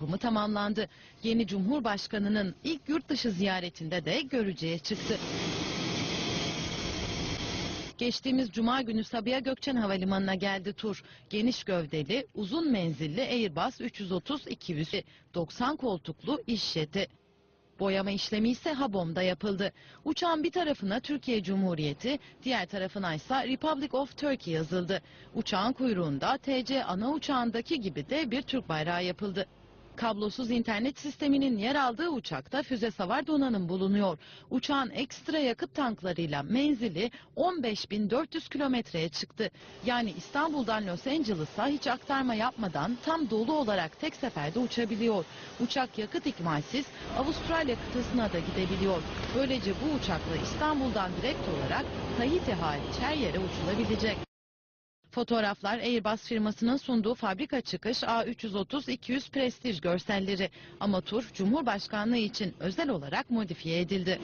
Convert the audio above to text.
yapımı tamamlandı. Yeni Cumhurbaşkanı'nın ilk yurt dışı ziyaretinde de görücüye çıktı. Geçtiğimiz Cuma günü Sabiha Gökçen Havalimanı'na geldi tur. Geniş gövdeli, uzun menzilli Airbus 330-200, 90 koltuklu iş jeti. Boyama işlemi ise Habom'da yapıldı. Uçağın bir tarafına Türkiye Cumhuriyeti, diğer tarafına ise Republic of Turkey yazıldı. Uçağın kuyruğunda TC ana uçağındaki gibi de bir Türk bayrağı yapıldı. Kablosuz internet sisteminin yer aldığı uçakta füze savar donanım bulunuyor. Uçağın ekstra yakıt tanklarıyla menzili 15.400 kilometreye çıktı. Yani İstanbul'dan Los Angeles'a hiç aktarma yapmadan tam dolu olarak tek seferde uçabiliyor. Uçak yakıt ikmalsiz Avustralya kıtasına da gidebiliyor. Böylece bu uçakla İstanbul'dan direkt olarak Tahiti hariç her yere uçulabilecek. Fotoğraflar Airbus firmasının sunduğu fabrika çıkış A330-200 prestij görselleri. Ama tur Cumhurbaşkanlığı için özel olarak modifiye edildi.